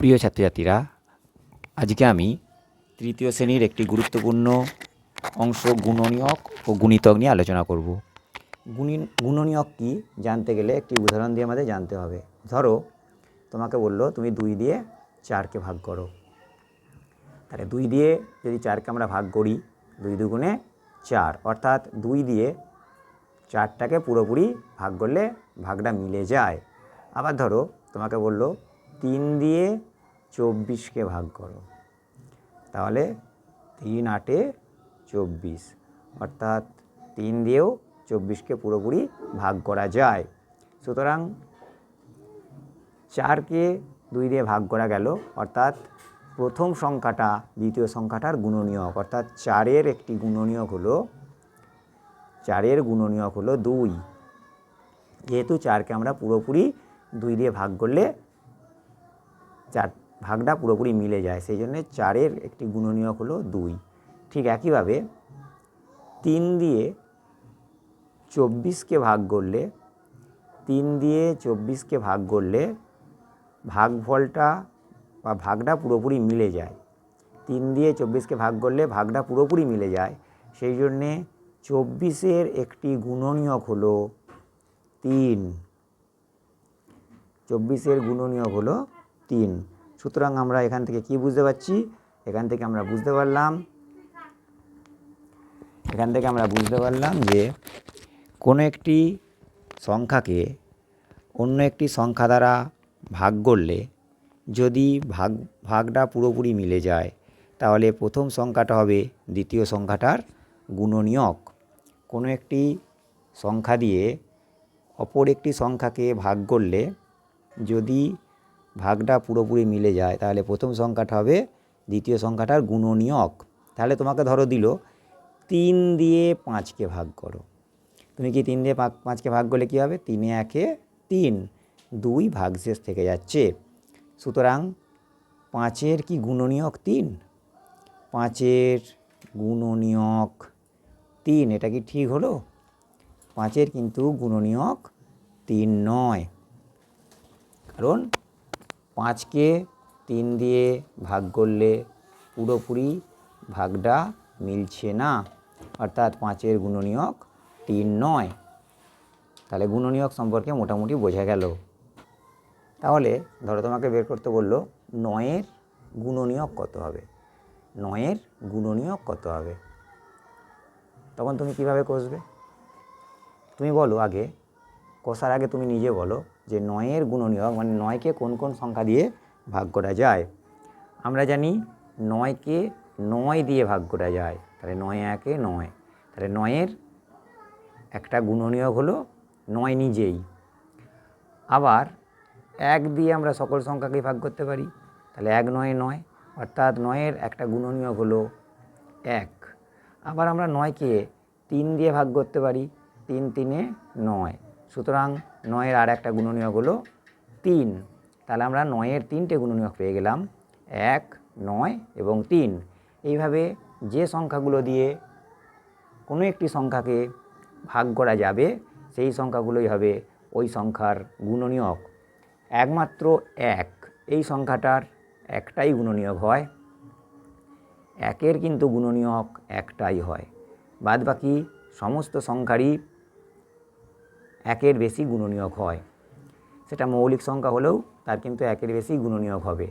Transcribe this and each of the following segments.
প্রিয় ছাত্রছাত্রীরা, আজকে আমি তৃতীয় শ্রেণির একটি গুরুত্বপূর্ণ অংশ গুণনীয়ক ও গুণিতক নিয়ে আলোচনা করব। গুণী, গুণনীয়ক কী জানতে গেলে একটি উদাহরণ দিয়ে আমাদের জানতে হবে। ধরো, তোমাকে বলল তুমি দুই দিয়ে চারকে ভাগ করো। তাহলে দুই দিয়ে যদি চারকে আমরা ভাগ করি, দুই দুগুণে চার, অর্থাৎ দুই দিয়ে চারটাকে পুরোপুরি ভাগ করলে ভাগটা মিলে যায়। আবার ধরো, তোমাকে বলল তিন দিয়ে চব্বিশকে ভাগ করো। তাহলে তিন আটে চব্বিশ। অর্থাৎ তিন দিয়েও চব্বিশকে পুরোপুরি ভাগ করা যায়। সুতরাং চারকে দুই দিয়ে ভাগ করা গেল। অর্থাৎ প্রথম সংখ্যাটা দ্বিতীয় সংখ্যাটার গুণনীয়ক। অর্থাৎ চারের একটি গুণনীয়ক হলো, চারের গুণনীয়ক হলো দুই। যেহেতু চারকে আমরা পুরোপুরি দুই দিয়ে ভাগ করলে চার ভাগটা পুরোপুরি মিলে যায়। সেই জন্যে চারের একটি গুণনীয়ক হলো দুই। ঠিক একইভাবে তিন দিয়ে চব্বিশকে ভাগ করলে, তিন দিয়ে চব্বিশকে ভাগ করলে ভাগফলটা বা ভাগটা পুরোপুরি মিলে যায়। তিন দিয়ে চব্বিশকে ভাগ করলে ভাগটা পুরোপুরি মিলে যায়। সেই জন্যে চব্বিশের একটি গুণনীয়ক হলো তিন। চব্বিশের গুণনীয়ক হলো তিন। সুতরাং আমরা এখান থেকে কি বুঝতে পারছি? এখান থেকে আমরা বুঝতে পারলাম। এখান থেকে আমরা বুঝতে পারলাম যে কোনো একটি সংখ্যাকে অন্য একটি সংখ্যা দ্বারা ভাগ করলে যদি ভাগ, ভাগটা পুরোপুরি মিলে যায়, তাহলে প্রথম সংখ্যাটা হবে দ্বিতীয় সংখ্যাটার গুণনীয়ক। কোনো একটি সংখ্যা দিয়ে অপর একটি সংখ্যাকে ভাগ করলে যদি ভাগটা পুরোপুরি মিলে যায়, তাহলে প্রথম সংখ্যাটা হবে, দ্বিতীয় সংখ্যাটার গুণনীয়ক। তাহলে তোমাকে ধরো দিল, তিন দিয়ে পাঁচকে ভাগ করো। তুমি কি তিন দিয়ে পাঁচ, পাঁচকে ভাগ করলে কী হবে? তিনে একে তিন, দুই ভাগশেষ থেকে যাচ্ছে। সুতরাং পাঁচের কি গুণনীয়ক তিন? পাঁচের গুণনীয়ক তিন, এটা কি ঠিক হলো? পাঁচের কিন্তু গুণনীয়ক তিন নয়। কারণ পাঁচকে তিন দিয়ে ভাগ করলে পুরোপুরি ভাগটা মিলছে না। অর্থাৎ পাঁচের গুণনীয়ক তিন নয়। তাহলে গুণনীয়ক সম্পর্কে মোটামুটি বোঝা গেল। তাহলে ধরো তোমাকে বের করতে বলল, নয়ের গুণনীয়ক কত হবে? নয়ের গুণনীয়ক কত হবে? তখন তুমি কীভাবে কষবে? তুমি বলো আগে, কষার আগে তুমি নিজে বলো যে নয়ের গুণনীয়ক মানে নয়কে কোন কোন সংখ্যা দিয়ে ভাগ করা যায়? আমরা জানি নয়কে নয় দিয়ে ভাগ করা যায়। তাহলে নয় একে নয়। তাহলে নয়ের একটা গুণনীয়ক হলো নয় নিজেই। আবার এক দিয়ে আমরা সকল সংখ্যাকে ভাগ করতে পারি। তাহলে এক নয় নয়, অর্থাৎ নয়ের একটা গুণনীয়ক হলো এক। আবার আমরা নয়কে তিন দিয়ে ভাগ করতে পারি, তিন তিনে নয়। সুতরাং নয়ের আর একটা গুণনীয়ক হলো তিন। তাহলে আমরা নয়ের তিনটে গুণনীয়ক পেয়ে গেলাম। এক, নয় এবং তিন। এইভাবে যে সংখ্যাগুলো দিয়ে কোনো একটি সংখ্যাকে ভাগ করা যাবে, সেই সংখ্যাগুলোই হবে ওই সংখ্যার গুণনীয়ক। একমাত্র এক। এই সংখ্যাটার একটাই গুণনীয়ক হয়। একের কিন্তু গুণনীয়ক একটাই হয়। বাদ বাকি সমস্ত সংখ্যারই একের বেশি গুণনীয়ক হয়। সেটা মৌলিক সংখ্যা হলেও তার কিন্তু একের বেশি গুণনীয়ক হবে।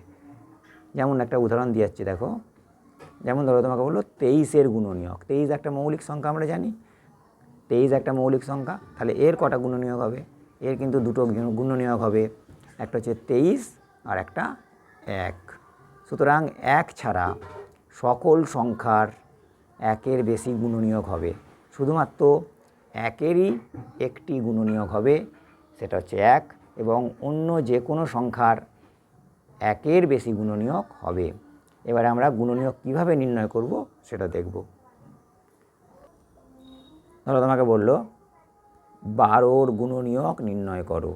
যেমন একটা উদাহরণ দিয়ে যাচ্ছি দেখো। যেমন ধরো তোমাকে বলল তেইশের গুণনীয়ক। তেইশ একটা মৌলিক সংখ্যা আমরা জানি। তেইশ একটা মৌলিক সংখ্যা, তাহলে এর কটা গুণনীয়ক হবে? এর কিন্তু দুটো গুণনীয়ক হবে। একটা হচ্ছে তেইশ আর একটা এক। সুতরাং এক ছাড়া সকল সংখ্যার একের বেশি গুণনীয়ক হবে। শুধুমাত্র একেরই একটি গুণনীয়ক হবে, সেটা হচ্ছে এক, এবং অন্য যে কোনো সংখ্যার একের বেশি গুণনীয়ক হবে। এবারে আমরা গুণনীয়ক কীভাবে নির্ণয় করব সেটা দেখব। ধরো তোমাকে বলল, বারোর গুণনীয়ক নির্ণয় করো।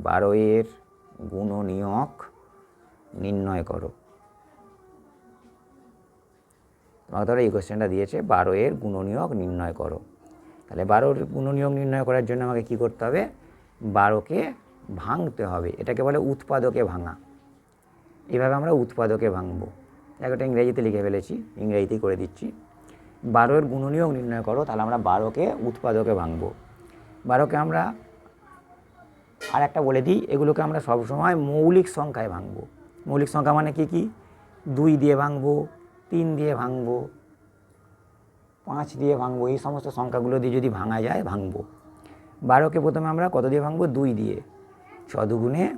বারো এর গুণনীয়ক নির্ণয় করো। তোমাকে ধরো এই কোশ্চেনটা দিয়েছে বারো এর গুণনীয়ক নির্ণয় করো। তাহলে বারোর গুণনীয়ক নির্ণয় করার জন্য আমাকে কি করতে হবে? বারোকে ভাঙতে হবে। এটাকে বলে উৎপাদকে ভাঙা। এভাবে আমরা উৎপাদকে ভাঙবো। একটা ইংরেজিতে লিখে ফেলেছি, ইংরেজিতেই করে দিচ্ছি। বারোর গুণনীয়ক নির্ণয় করো, তাহলে আমরা বারোকে উৎপাদকে ভাঙবো। বারোকে আমরা আর একটা বলে দিই, এগুলোকে আমরা সবসময় মৌলিক সংখ্যায় ভাঙবো। মৌলিক সংখ্যা মানে কি কি? দুই দিয়ে ভাঙবো, তিন দিয়ে ভাঙবো পাঁচ দিয়ে ভাঙবো, এই সমস্ত সংখ্যাগুলো দিয়ে যদি ভাঙা যায়, ভাঙবো। বারোকে প্রথমে আমরা কত দিয়ে ভাঙবো? দুই দিয়ে। ছ দুগুণে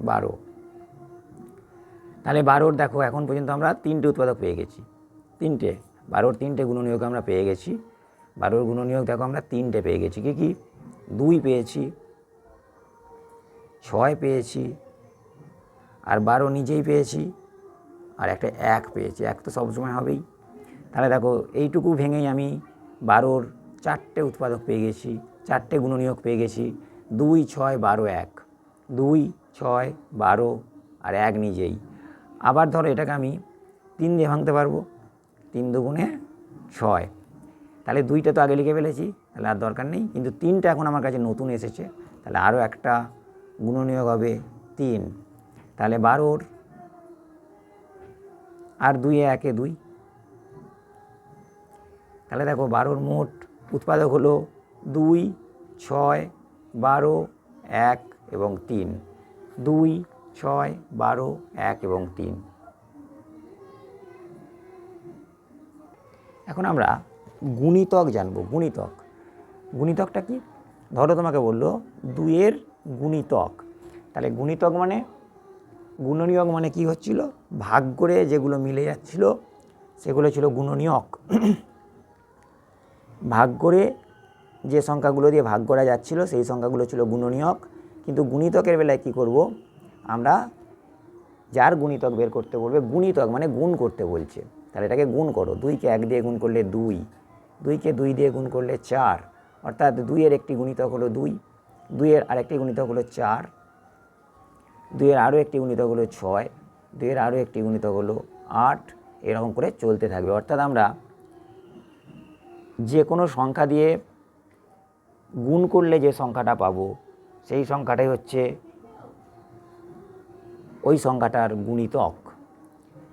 বারো। তাহলে বারোর দেখো, এখন পর্যন্ত আমরা তিনটে উৎপাদক পেয়ে গেছি। তিনটে। বারোর তিনটে গুণনীয়ক আমরা পেয়ে গেছি। বারোর গুণনীয়ক দেখো, আমরা তিনটে পেয়ে গেছি। কি কি? দুই পেয়েছি। ছয় পেয়েছি। আর বারো নিজেই পেয়েছি। আর একটা এক পেয়েছি। এক তো সবসময় হবেই। তাহলে দেখো, এইটুকু ভেঙেই আমি বারোর চারটে উৎপাদক পেয়ে গেছি, চারটে গুণনীয়ক পেয়ে গেছি, দুই, ছয়, বারো, এক। দুই, ছয়, বারো আর এক নিজেই। আবার ধরো এটাকে আমি তিন দিয়ে ভাঙতে পারব, তিন দুগুণে ছয়। তাহলে দুইটা তো আগে লিখে ফেলেছি, তাহলে আর দরকার নেই, কিন্তু তিনটা এখন আমার কাছে নতুন এসেছে, তাহলে আরও একটা গুণনীয়ক হবে তিন। তাহলে বারোর আর দুই একে দুই তাহলে দেখো বারোর মোট উৎপাদক হলো দুই, ছয়, বারো, এক এবং তিন। দুই, ছয়, বারো, এক এবং তিন। এখন আমরা গুণিতক জানব, গুণিতক। গুণিতকটা কি? ধরো তোমাকে বলল দুইয়ের গুণিতক। তাহলে গুণিতক মানে গুণনীয়ক মানে কি হচ্ছিল? ভাগ করে যেগুলো মিলে যাচ্ছিল, সেগুলো ছিল গুণনীয়ক। ভাগ করে যে সংখ্যাগুলো দিয়ে ভাগ করা যাচ্ছিল, সেই সংখ্যাগুলো ছিল গুণনীয়ক। কিন্তু গুণিতকের বেলায় কি করব? আমরা যার গুণিতক বের করতে বলবে, গুণিতক মানে গুণ করতে বলছে। তাহলে এটাকে গুণ করো। দুইকে এক দিয়ে গুণ করলে দুই, দুইকে দুই দিয়ে গুণ করলে চার, অর্থাৎ দুইয়ের একটি গুণিতক হলো দুই, দুইয়ের আরেকটি গুণিতক হলো চার, দুইয়ের আরও একটি গুণিতক হলো ছয়, দুইয়ের আরও একটি গুণিতক হলো আট, এরকম করে চলতে থাকবে। অর্থাৎ আমরা যে কোনো সংখ্যা দিয়ে গুণ করলে যে সংখ্যাটা পাবো, সেই সংখ্যাটাই হচ্ছে ওই সংখ্যাটার গুণিতক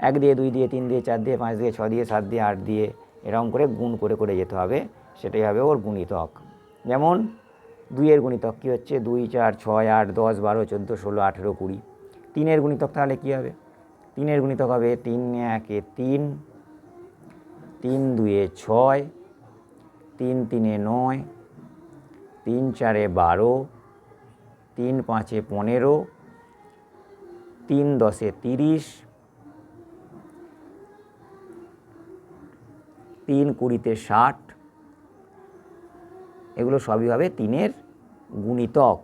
এক দিয়ে দুই দিয়ে তিন দিয়ে চার দিয়ে পাঁচ দিয়ে ছ দিয়ে সাত দিয়ে আট দিয়ে এরকম করে গুণ করে করে যেতে হবে, সেটাই হবে ওর গুণিতক যেমন দুইয়ের গুণিতক কী হচ্ছে? দুই, চার, ছয়, আট, দশ, বারো, চোদ্দ, ষোলো, আঠেরো, কুড়ি। তিনের গুণিতক তাহলে কী হবে? তিনের গুণিতক হবে তিন, একে তিন তিন, দুয়ে ছয় তিন তিনে নয়, তিন চারে বারো, তিন পাঁচে পনেরো, তিন দশে তিরিশ, তিন কুড়িতে ষাট, এগুলো সবই হবে তিনের গুণিতক,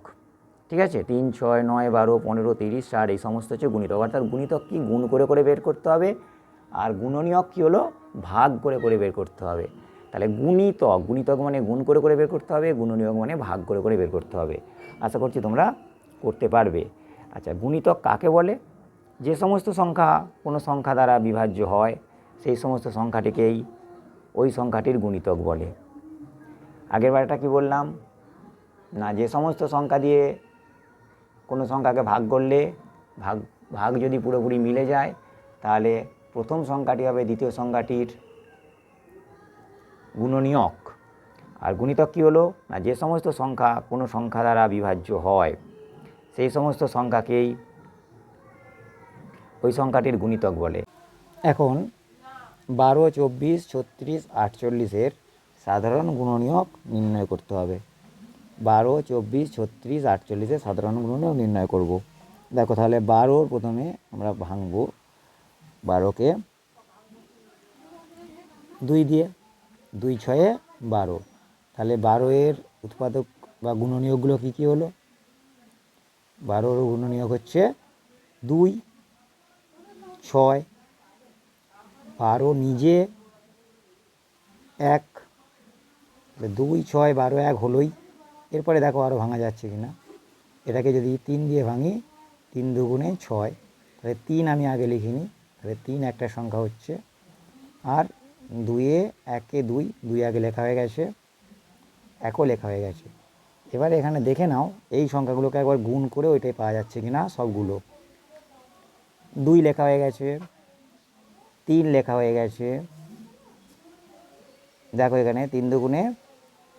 ঠিক আছে? তিন, ছয়, নয়, বারো, পনেরো, তিরিশ, ষাট, এই সমস্ত হচ্ছে গুণিতক। অর্থাৎ গুণিতক কি? গুণ করে করে বের করতে হবে। আর গুণনীয়ক কী হলো? ভাগ করে করে বের করতে হবে। তাহলে গুণিতক গুণিতক মানে গুণ করে করে বের করতে হবে, গুণনীয়ক মানে ভাগ করে করে বের করতে হবে। আশা করছি তোমরা করতে পারবে। আচ্ছা গুণিতক কাকে বলে? যে সমস্ত সংখ্যা কোনো সংখ্যা দ্বারা বিভাজ্য হয়, সেই সমস্ত সংখ্যাটিকেই ওই সংখ্যাটির গুণিতক বলে। আগের বারটা কি বললাম? না, যে সমস্ত সংখ্যা দিয়ে কোনো সংখ্যাকে ভাগ করলে, ভাগ ভাগ যদি পুরোপুরি মিলে যায়, তাহলে প্রথম সংখ্যাটি হবে দ্বিতীয় সংখ্যাটির গুণনীয়ক। আর গুণিতক কী হলো? না, যে সমস্ত সংখ্যা কোনো সংখ্যা দ্বারা বিভাজ্য হয়, সেই সমস্ত সংখ্যাকেই ওই সংখ্যাটির গুণিতক বলে। এখন বারো, চব্বিশ, ছত্রিশ, আটচল্লিশের সাধারণ গুণনীয়ক নির্ণয় করতে হবে। বারো, চব্বিশ, ছত্রিশ, আটচল্লিশের সাধারণ গুণনীয়ক নির্ণয় করব। দেখো তাহলে বারোর প্রথমে আমরা ভাঙবো। বারোকে দুই দিয়ে দুই ছয়ে বারো। তাহলে বারো এর উৎপাদক বা গুণনীয়কগুলো কী কী হলো? বারোর গুণনীয়ক হচ্ছে দুই, ছয়, বারো নিজে এক। দুই, ছয়, বারো, এক হলোই। এরপরে দেখো আরও ভাঙা যাচ্ছে কি না এটাকে যদি তিন দিয়ে ভাঙি, তিন দুগুণে ছয়। তাহলে তিন আমি আগে লিখিনি। তাহলে তিন একটা সংখ্যা হচ্ছে। আর দুইয়ে একে দুই দুই আগে লেখা হয়ে গেছে, একও লেখা হয়ে গেছে। এবার এখানে দেখে নাও, এই সংখ্যাগুলোকে একবার গুণ করে ওইটাই পাওয়া যাচ্ছে কি না সবগুলো। দুই লেখা হয়ে গেছে, তিন লেখা হয়ে গেছে। দেখো এখানে তিন দুগুণে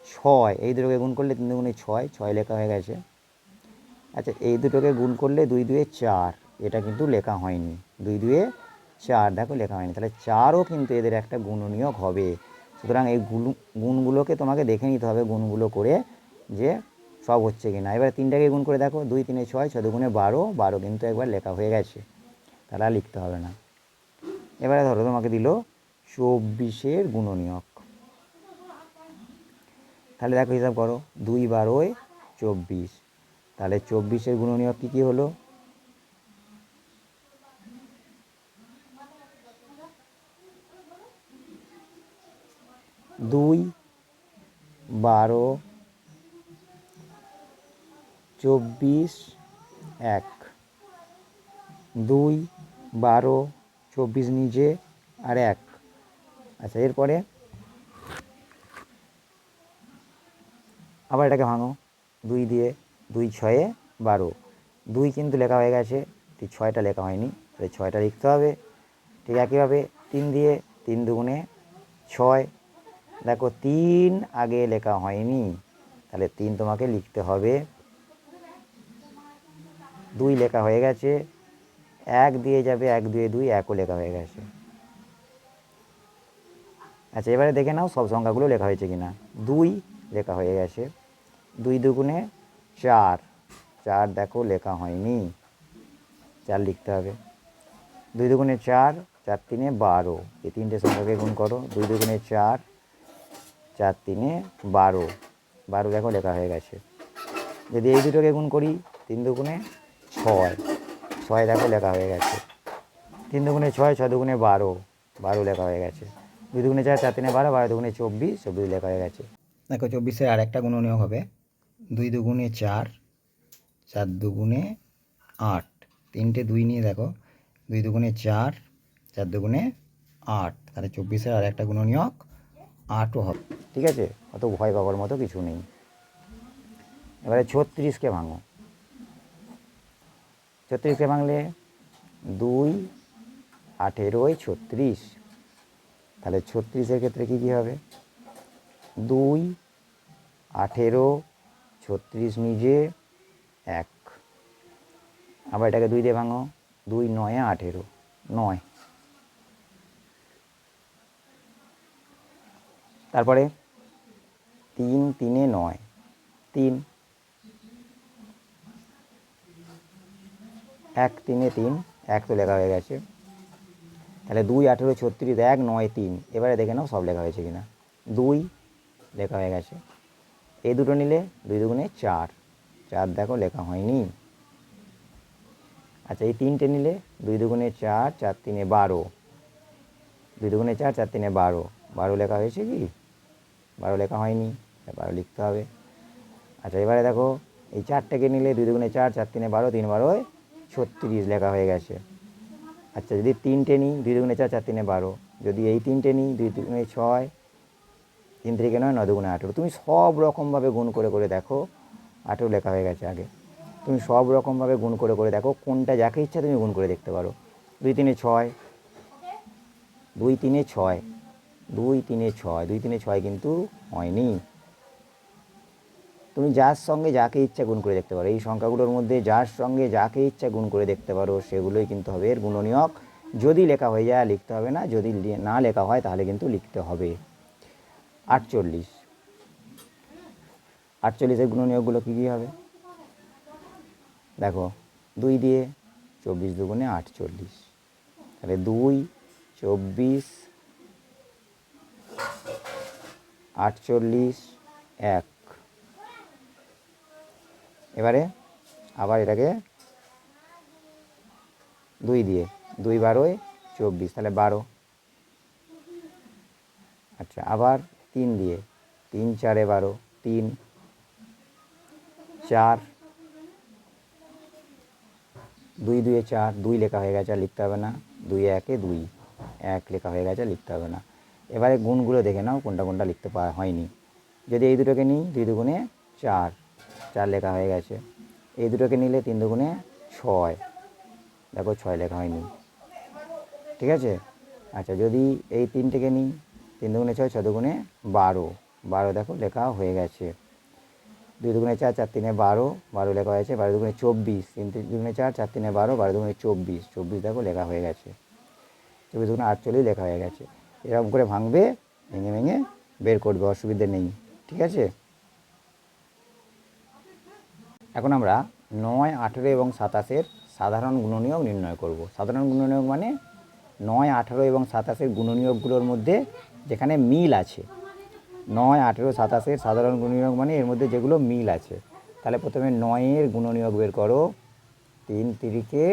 ছয়, এই দুটোকে গুণ করলে তিন দুগুণে ছয় ছয় লেখা হয়ে গেছে। আচ্ছা এই দুটোকে গুণ করলে দুই দুয়ে চার, এটা কিন্তু লেখা হয়নি। দুই দুয়ে চার, দেখো লেখা হয়নি। তাহলে চারও কিন্তু এদের একটা গুণনীয়ক হবে। সুতরাং এই গুণ গুণগুলোকে তোমাকে দেখে নিতে হবে গুণগুলো করে যে সব হচ্ছে কি না এবার তিনটাকে গুণ করে দেখো, দুই, তিনে ছয় ছয় দুগুণে বারো বারো কিন্তু একবার লেখা হয়ে গেছে। তাহলে লিখতে হবে না। এবারে ধরো তোমাকে দিল চব্বিশের গুণনীয়ক। তাহলে দেখো হিসাব করো, দুই বারোয় চব্বিশ। তাহলে চব্বিশের গুণনীয়ক কী কী হলো? দুই, বারো, চব্বিশ, এক। দুই, বারো, চব্বিশ নিজে আর এক। আচ্ছা এরপরে? আবার এটাকে ভাঙো। দুই দিয়ে দুই ছয়ে বারো। দুই কিন্তু লেখা হয়ে গেছে। ঠিক ছয়টা লেখা হয়নি। তাহলে ছয়টা লিখতে হবে। ঠিক একইভাবে তিন দিয়ে তিন দুগুণে ছয় দেখো তিন আগে লেখা হয়নি। তাহলে তিন তোমাকে লিখতে হবে। দুই লেখা হয়ে গেছে। এক দিয়ে যাবে এক দুয়ে দুই, একও লেখা হয়ে গেছে। আচ্ছা এবারে দেখে নাও সব সংখ্যাগুলো লেখা হয়েছে কিনা। দুই লেখা হয়ে গেছে। দুই দুগুণে চার। চার দেখো লেখা হয়নি। চার লিখতে হবে। দুই দুগুণে চার চার তিনে বারো। এই তিনটে সংখ্যাকে গুণ করো। দুই দুগুণে চার চার তিনে বারো। বারো দেখো লেখা হয়ে গেছে। যদি এই দুটোকে গুণ করি, তিন দুগুণে ছয়। ছয় দেখো লেখা হয়ে গেছে। তিন দুগুণে ছয় ছয় দুগুণে বারো। বারো লেখা হয়ে গেছে। দুই দুগুণে চার চার তিনে বারো বারো দুগুণে চব্বিশ চব্বিশ লেখা হয়ে গেছে। দেখো চব্বিশের আর একটা গুণনীয় হবে। দুই দুগুণে চার চার দুগুণে আট। তিনটে দুই নিয়ে দেখো। দুই দুগুণে চার চার দুগুণে আট। তাহলে চব্বিশের আর একটা গুণনীয়ক আটও হবে। ঠিক আছে? অত ভয় পাবার মতো কিছু নেই। এবারে ছত্রিশকে ভাঙো। ছত্রিশকে ভাঙলে দুই, আঠেরোই ছত্রিশ। তাহলে ছত্রিশের ক্ষেত্রে কী কী হবে? দুই, আঠেরো, ছত্রিশ নিজে এক। আবার এটাকে দুই দিয়ে ভাঙো। দুই, নয়ে, আঠেরো। নয়। তারপরে তিন, তিনে নয়। তিন। এক, তিনে তিন। এক তো লেখা হয়ে গেছে। তাহলে দুই, আঠেরো, ছত্রিশ, এক, নয়, তিন। এবারে দেখে নাও সব লেখা হয়েছে কিনা। দুই লেখা হয়ে গেছে। এই দুটো নিলে দুই দুগুণে চার। চার দেখো লেখা হয়নি। আচ্ছা এই তিনটে নিলে দুই দুগুণে চার চার তিনে বারো। দুই দুগুণে চার চার তিনে বারো। বারো লেখা হয়েছে কি? বারো লেখা হয়নি বারো লিখতে হবে। আচ্ছা এবারে দেখো, এই চারটাকে নিলে দুই দুগুণে চার চার তিনে বারো, তিন বারোয় ছত্রিশ লেখা হয়ে গেছে। আচ্ছা যদি তিনটে নিই, দুই দুগুণে চার চার তিনে বারো। যদি এই তিনটে নিই, দুই দুগুণে ছয়, তিন থেকে নয় নয় দুগুণে আঠেরো। তুমি সব রকমভাবে গুণ করে করে দেখো, আঠেরো লেখা হয়ে গেছে আগে। তুমি সব রকমভাবে গুণ করে করে দেখো, কোনটা যাকে ইচ্ছা তুমি গুণ করে দেখতে পারো। দুই তিনে ছয়, দুই তিনে ছয় দুই তিনে ছয়, দুই তিনে ছয় কিন্তু হয়নি। তুমি যার সঙ্গে যাকে ইচ্ছা গুণ করে দেখতে পারো, এই সংখ্যাগুলোর মধ্যে যার সঙ্গে যাকে ইচ্ছা গুণ করে দেখতে পারো, সেগুলোই কিন্তু হবে এর গুণনীয়ক। যদি লেখা হয়ে যায়, লিখতে হবে না, যদি না লেখা হয়, তাহলে কিন্তু লিখতে হবে। আটচল্লিশ। আটচল্লিশের গুণনীয়কগুলো কী কী হবে? দেখো, দুই দিয়ে চব্বিশ দুগুণে আটচল্লিশ। তাহলে দুই, চব্বিশ আটচল্লিশ, এক। এবারে আবার এটাকে দুই দিয়ে, দুই বারোয় চব্বিশ, তাহলে বারো। আচ্ছা আবার তিন দিয়ে, তিন চারে বারো, তিন, চার। দুই দুয়ে চার, দুই লেখা হয়ে গেছে লিখতে হবে না। দুই একে দুই, এক লেখা হয়ে গেছে, লিখতে হবে না। এবারে গুণগুলো দেখে নাও, কোনটা কোনটা লিখতে পারা হয়নি। যদি এই দুটোকে নিই, দুই দুগুণে চার চার লেখা হয়ে গেছে। এই দুটোকে নিলে তিন দুগুণে ছয়। দেখো ছয় লেখা হয়নি। ঠিক আছে? আচ্ছা যদি এই তিনটেকে নিই, তিন দুগুণে ছয় ছয় দুগুণে বারো। বারো দেখো, লেখা হয়ে গেছে। দুই দুগুণে চার চার তিনে বারো বারো লেখা হয়েছে। বারো দুগুণে চব্বিশ। তিন দুগুণে চার চার তিনে বারো বারো দুগুণে চব্বিশ। চব্বিশ দেখো, লেখা হয়ে গেছে। চব্বিশ দুগুণে আটচল্লিশ লেখা হয়ে গেছে। এরকম করে ভাঙবে, ভেঙে ভেঙে বের করবে, অসুবিধে নেই, ঠিক আছে? এখন আমরা নয়, আঠেরো এবং সাতাশের সাধারণ গুণনীয়ক নির্ণয় করব। সাধারণ গুণনীয়ক মানে নয়, আঠেরো এবং সাতাশের গুণনীয়কগুলোর মধ্যে যেখানে মিল আছে। নয়, আঠেরো, সাতাশের সাধারণ গুণনীয়ক মানে এর মধ্যে যেগুলো মিল আছে। তাহলে প্রথমে নয়ের গুণনীয়ক বের করো। তিন তিরিকে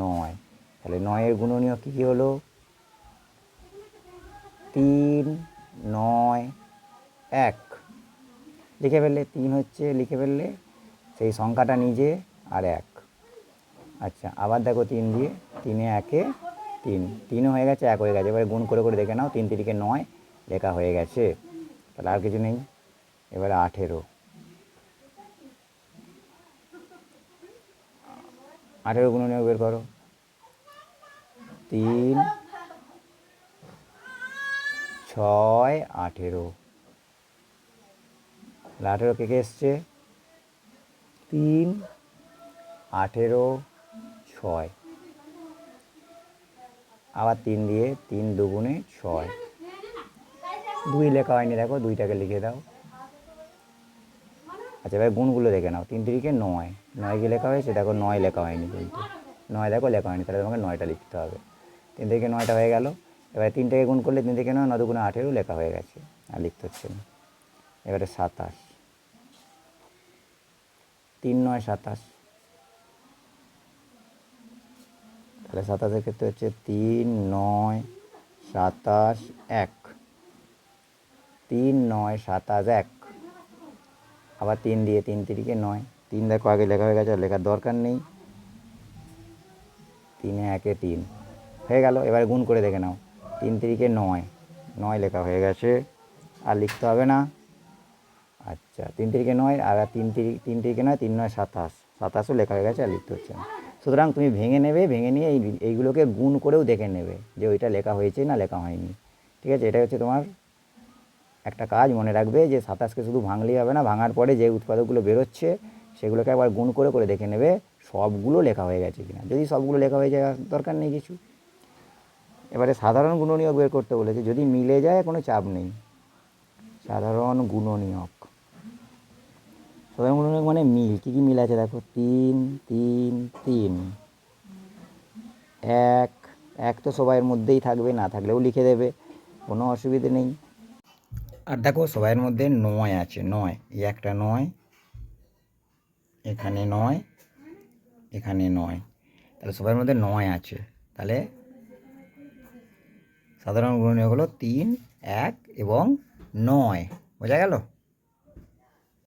নয়। তাহলে নয়ের গুণনীয়ক কী কী হলো? তিন, নয়, এক। লিখে ফেললে তিন হচ্ছে, লিখে ফেললে সেই সংখ্যাটা নিজে আর এক। আচ্ছা আবার দেখো তিন দিয়ে, তিনে একে তিন। তিনও হয়ে গেছে, এক হয়ে গেছে। এবারে গুণ করে করে দেখে নাও, তিন তিরিকে নয় লেখা হয়ে গেছে। তাহলে আর কিছু নেই। এবারে আঠেরো। আঠেরো গুণ বের করো। তিন ছয়, আঠেরো। আঠেরো কে কে এসছে? তিন, আঠেরো, ছয়। আবার তিন দিয়ে তিন দুগুণে ছয়। দুই লেখা হয়নি, দেখো, দুইটাকে লিখে দাও। আচ্ছা ভাই গুণগুলো দেখে নাও। তিন তিরিকে নয়। নয় কি লেখা হয়েছে? দেখো, নয় লেখা হয়নি কিন্তু। নয় দেখো, লেখা হয়নি। তাহলে তোমাকে নয়টা লিখতে হবে। তিন থেকে নয়টা হয়ে গেল। এবারে তিনটাকে গুণ করলে তিন থেকে নয় নয় দুগুণে আঠেরো লেখা হয়ে গেছে। আর লিখতে হচ্ছে না। এবারে সাতাশ। তিন নয় সাতাশ। তাহলে সাতাশের ক্ষেত্রে হচ্ছে তিন নয় সাতাশ এক। তিন নয় সাতাশ এক। আবার তিন দিয়ে তিন তিরিকে নয়। তিন দেখো আগে লেখা হয়ে গেছে, আর লেখার দরকার নেই। তিনে একে তিন। হয়ে গেল, এবারে গুণ করে দেখে নাও। তিন তিরিকে নয়। নয় লেখা হয়ে গেছে। আর লিখতে হবে না। আচ্ছা তিন তিরিকে নয় আর তিন তিরি, তিন তিরিকে নয়, তিন নয় সাতাশ। সাতাশও লেখা হয়ে গেছে আর লিখতে হচ্ছে না। সুতরাং তুমি ভেঙে নেবে, ভেঙে নিয়ে এই, এইগুলোকে গুণ করেও দেখে নেবে যে ওইটা লেখা হয়েছে না লেখা হয়নি। ঠিক আছে? এটা হচ্ছে তোমার একটা কাজ। মনে রাখবে যে সাতাশকে শুধু ভাঙলেই হবে না, ভাঙার পরে যে উৎপাদকগুলো বেরোচ্ছে, সেগুলোকে একবার গুণ করে করে দেখে নেবে সবগুলো লেখা হয়ে গেছে কিনা। যদি সবগুলো লেখা হয়ে যায়, দরকার নেই কিছু। এবারে সাধারণ গুণনীয়ক বের করতে বলেছে, যদি মিলে যায় কোনো চাপ নেই। সাধারণ গুণনীয়ক। সাধারণ গুণনীয়ক মানে মিল। কী কী মিল আছে দেখো? তিন তিন তিন। এক এক তো সবাইয়ের মধ্যেই থাকবে, না থাকলেও লিখে দেবে। কোনো অসুবিধে নেই। আর দেখো, সবাইয়ের মধ্যে নয় আছে, নয়। এই একটা নয়, এখানে নয় এখানে নয়। তাহলে সবার মধ্যে নয় আছে। তাহলে সাধারণ গুণনীয়ক হলো তিন এক এবং নয়। বোঝা গেল?